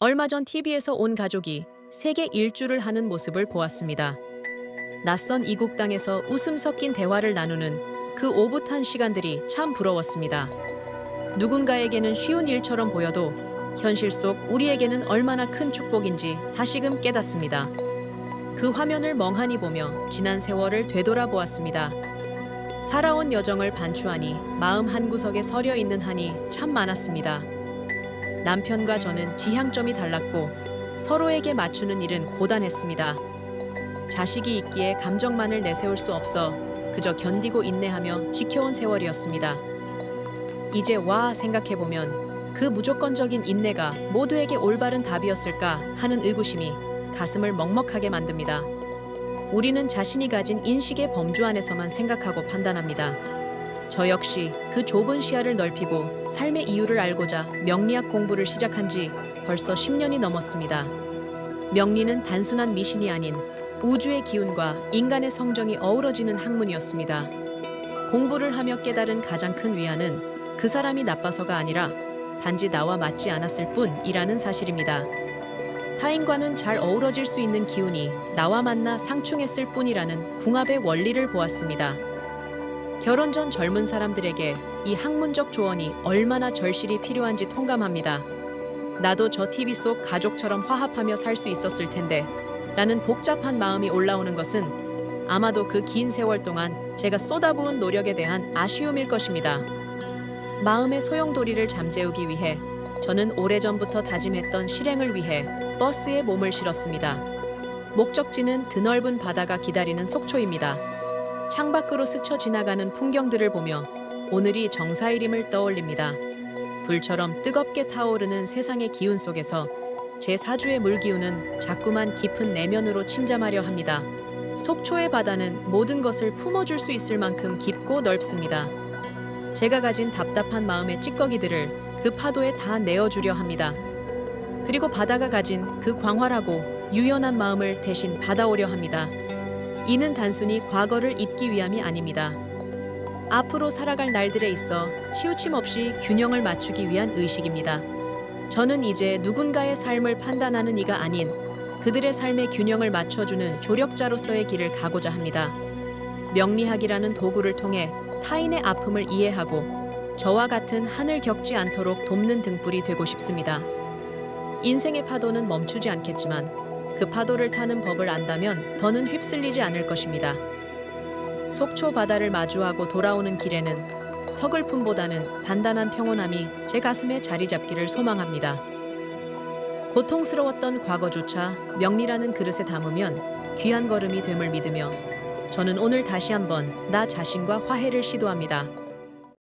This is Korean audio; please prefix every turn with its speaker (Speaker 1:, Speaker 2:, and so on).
Speaker 1: 얼마 전 TV에서 온 가족이 세계 일주를 하는 모습을 보았습니다. 낯선 이국 땅에서 웃음 섞인 대화를 나누는 그 오붓한 시간들이 참 부러웠습니다. 누군가에게는 쉬운 일처럼 보여도 현실 속 우리에게는 얼마나 큰 축복인지 다시금 깨닫습니다. 그 화면을 멍하니 보며 지난 세월을 되돌아보았습니다. 살아온 여정을 반추하니 마음 한구석에 서려 있는 한이 참 많았습니다. 남편과 저는 지향점이 달랐고 서로에게 맞추는 일은 고단했습니다. 자식이 있기에 감정만을 내세울 수 없어 그저 견디고 인내하며 지켜온 세월이었습니다. 이제 와 생각해보면 그 무조건적인 인내가 모두에게 올바른 답이었을까 하는 의구심이 가슴을 먹먹하게 만듭니다. 우리는 자신이 가진 인식의 범주 안에서만 생각하고 판단합니다. 저 역시 그 좁은 시야를 넓히고 삶의 이유를 알고자 명리학 공부를 시작한 지 벌써 10년이 넘었습니다. 명리는 단순한 미신이 아닌 우주의 기운과 인간의 성정이 어우러지는 학문이었습니다. 공부를 하며 깨달은 가장 큰 위안은 그 사람이 나빠서가 아니라 단지 나와 맞지 않았을 뿐이라는 사실입니다. 타인과는 잘 어우러질 수 있는 기운이 나와 만나 상충했을 뿐이라는 궁합의 원리를 보았습니다. 결혼 전 젊은 사람들에게 이 학문적 조언이 얼마나 절실히 필요한지 통감합니다. 나도 저 TV 속 가족처럼 화합하며 살 수 있었을 텐데 라는 복잡한 마음이 올라오는 것은 아마도 그 긴 세월 동안 제가 쏟아부은 노력에 대한 아쉬움일 것입니다. 마음의 소용돌이를 잠재우기 위해 저는 오래전부터 다짐했던 실행을 위해 버스에 몸을 실었습니다. 목적지는 드넓은 바다가 기다리는 속초입니다. 창밖으로 스쳐 지나가는 풍경들을 보며 오늘이 정사일임을 떠올립니다. 불처럼 뜨겁게 타오르는 세상의 기운 속에서 제 사주의 물기운은 자꾸만 깊은 내면으로 침잠하려 합니다. 속초의 바다는 모든 것을 품어줄 수 있을 만큼 깊고 넓습니다. 제가 가진 답답한 마음의 찌꺼기들을 그 파도에 다 내어주려 합니다. 그리고 바다가 가진 그 광활하고 유연한 마음을 대신 받아오려 합니다. 이는 단순히 과거를 잊기 위함이 아닙니다. 앞으로 살아갈 날들에 있어 치우침 없이 균형을 맞추기 위한 의식입니다. 저는 이제 누군가의 삶을 판단하는 이가 아닌 그들의 삶의 균형을 맞춰주는 조력자로서의 길을 가고자 합니다. 명리학이라는 도구를 통해 타인의 아픔을 이해하고 저와 같은 한을 겪지 않도록 돕는 등불이 되고 싶습니다. 인생의 파도는 멈추지 않겠지만 그 파도를 타는 법을 안다면 더는 휩쓸리지 않을 것입니다. 속초 바다를 마주하고 돌아오는 길에는 서글픔보다는 단단한 평온함이 제 가슴에 자리 잡기를 소망합니다. 고통스러웠던 과거조차 명리라는 그릇에 담으면 귀한 걸음이 됨을 믿으며 저는 오늘 다시 한번 나 자신과 화해를 시도합니다.